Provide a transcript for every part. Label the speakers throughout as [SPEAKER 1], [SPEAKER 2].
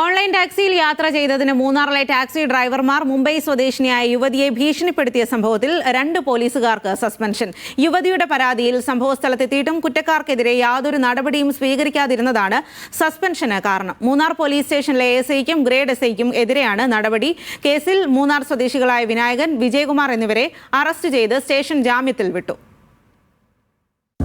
[SPEAKER 1] Online ടാക്സിയിൽ യാത്ര ചെയ്തതിന് മൂന്നാറിലെ ടാക്സി ഡ്രൈവർമാർ മുംബൈ സ്വദേശിനിയായ യുവതിയെ ഭീഷണിപ്പെടുത്തിയ സംഭവത്തിൽ രണ്ട് പോലീസുകാർക്ക് സസ്പെൻഷൻ. യുവതിയുടെ പരാതിയിൽ സംഭവസ്ഥലത്തെത്തിയിട്ടും കുറ്റക്കാർക്കെതിരെ യാതൊരു നടപടിയും സ്വീകരിക്കാതിരുന്നതാണ് സസ്പെൻഷന് കാരണം. മൂന്നാർ പോലീസ് സ്റ്റേഷനിലെ എസ് ഐക്കും ഗ്രേഡ് എസ് ഐക്കും എതിരെയാണ് നടപടി. കേസിൽ മൂന്നാർ സ്വദേശികളായ വിനായകൻ വിജയകുമാർ എന്നിവരെ അറസ്റ്റ് ചെയ്ത് സ്റ്റേഷൻ ജാമ്യത്തിൽ വിട്ടു.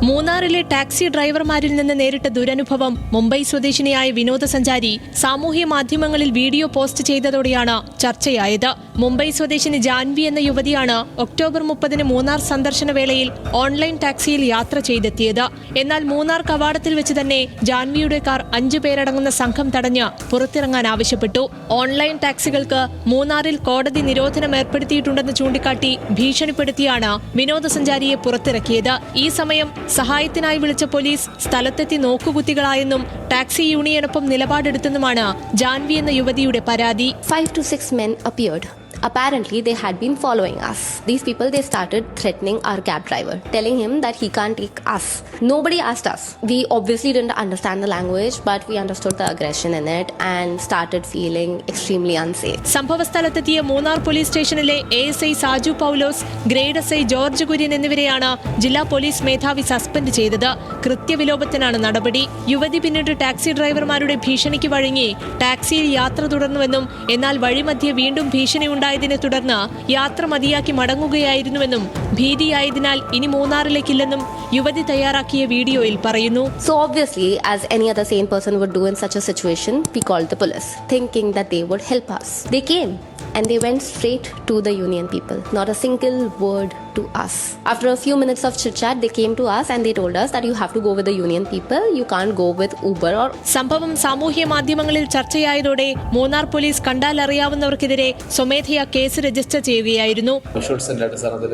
[SPEAKER 2] മൂന്നാറിലെ ടാക്സി ഡ്രൈവർമാരിൽ നിന്ന് നേരിട്ട ദുരനുഭവം മുംബൈ സ്വദേശിനിയായ വിനോദസഞ്ചാരി സാമൂഹ്യ മാധ്യമങ്ങളിൽ വീഡിയോ പോസ്റ്റ് ചെയ്തതോടെയാണ് ചർച്ചയായത്. മുംബൈ സ്വദേശിനി ജാൻവി എന്ന യുവതിയാണ് ഒക്ടോബർ മുപ്പതിന് മൂന്നാർ സന്ദർശന വേളയിൽ ഓൺലൈൻ ടാക്സിയിൽ യാത്ര ചെയ്തെത്തിയത്. എന്നാൽ മൂന്നാർ കവാടത്തിൽ വെച്ച് തന്നെ ജാൻവിയുടെ കാർ അഞ്ചു പേരടങ്ങുന്ന സംഘം തടഞ്ഞ് പുറത്തിറങ്ങാൻ ആവശ്യപ്പെട്ടു. ഓൺലൈൻ ടാക്സികൾക്ക് മൂന്നാറിൽ കോടതി നിരോധനം ഏർപ്പെടുത്തിയിട്ടുണ്ടെന്ന് ചൂണ്ടിക്കാട്ടി ഭീഷണിപ്പെടുത്തിയാണ് വിനോദസഞ്ചാരിയെ പുറത്തിറക്കിയത്. ഈ സമയം സഹായത്തിനായി വിളിച്ച പോലീസ് സ്ഥലത്തെത്തി നോക്കുകുത്തികളായെന്നും ടാക്സി യൂണിയനൊപ്പം നിലപാടെടുത്തെന്നുമാണ് ജാൻവി എന്ന യുവതിയുടെ പരാതി
[SPEAKER 3] five two six men appeared. Apparently, they had been following us. These people they started threatening our cab driver, telling him that he can't take us. Nobody asked us. We obviously didn't understand the language, but we understood the aggression in it and started feeling extremely unsafe.
[SPEAKER 2] സംഭവസ്ഥലത്തെത്തിയ Munnar police സ്റ്റേഷനിലെ A S I Saju Paulose grade S I George Kurian എന്നിവരെയാണ് ജില്ലാ police മേധാവി suspend ചെയ്തത് കൃത്യവിലോപത്തിനാണ് നടപടി യുവതി പിന്നീട് taxi ഡ്രൈവർമാരുടെ ഭീഷണിക്ക് വഴങ്ങി ടാക്സിയിൽ യാത്ര തുടർന്നുവെന്നും എന്നാൽ വഴിമധ്യേ വീണ്ടും ഭീഷണി ഉണ്ടായതിനെ തുടർന്ന് യാത്ര മതിയാക്കി മടങ്ങുകയായിരുന്നുവെന്നും ഭീതിയായതിനാൽ ഇനി മൂന്നാറിലേക്കില്ലെന്നും യുവതി തയ്യാറാക്കിയ വീഡിയോയിൽ പറയുന്നു.
[SPEAKER 3] So obviously as any other same person would do in such a situation we call the police thinking the they would help has the came and they went straight to the union people. Not a single word to us. After a few minutes of chit chat, they came to us and they told us that you have to go with the union people. You can't go with Uber or
[SPEAKER 2] സംഭവം സാമൂഹ്യ മാധ്യമങ്ങളിൽ ചർച്ചയായതോടെ Munnar police കണ്ടാൽ അറിയാവുന്നവർക്കെതിരെ സ്വമേധയാ case register ചെയ്യുകയായിരുന്നു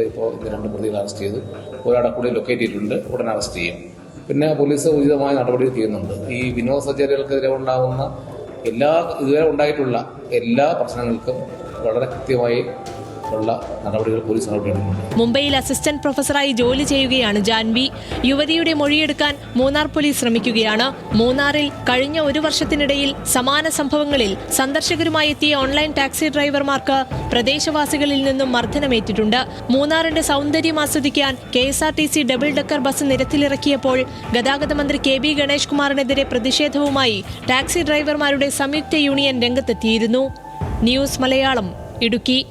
[SPEAKER 4] ഇപ്പോൾ രണ്ട് പ്രതികളെ arrest ചെയ്തു ഒരാളെ കൂടി ലൊക്കേറ്റ് ചെയ്തിട്ടുണ്ട് ഉടൻ അറസ്റ്റ് ചെയ്യും പിന്നെ പോലീസ് ഉചിതമായ നടപടി ചെയ്യുന്നുണ്ട് ഈ വിനോദസഞ്ചാരികൾക്കെതിരെ ഉണ്ടാകുന്ന എല്ലാ ഇതുവരെ ഉണ്ടായിട്ടുള്ള എല്ലാ പ്രശ്നങ്ങൾക്കും വളരെ കൃത്യമായി ഉള്ള നടപടികൾ പോലീസ്
[SPEAKER 2] മുംബൈയിൽ അസിസ്റ്റന്റ് പ്രൊഫസറായി ജോലി ചെയ്യുകയാണ് ജാൻവി. യുവതിയുടെ മൊഴിയെടുക്കാൻ മൂന്നാർ പോലീസ് ശ്രമിക്കുകയാണ്. മൂന്നാറിൽ കഴിഞ്ഞ ഒരു വർഷത്തിനിടയിൽ സമാന സംഭവങ്ങളിൽ സന്ദർശകരുമായി എത്തിയ ഓൺലൈൻ ടാക്സി ഡ്രൈവർമാർക്ക് പ്രദേശവാസികളിൽ നിന്നും മർദ്ദനമേറ്റിട്ടുണ്ട്. മൂന്നാറിന്റെ സൗന്ദര്യം ആസ്വദിക്കാൻ K S R T C double decker bus നിരത്തിലിറക്കിയപ്പോൾ ഗതാഗത മന്ത്രി കെ ബി ഗണേഷ് കുമാറിനെതിരെ പ്രതിഷേധവുമായി ടാക്സി ഡ്രൈവർമാരുടെ സംയുക്ത യൂണിയൻ രംഗത്തെത്തിയിരുന്നു. ന്യൂസ് മലയാളം ഇടുക്കി.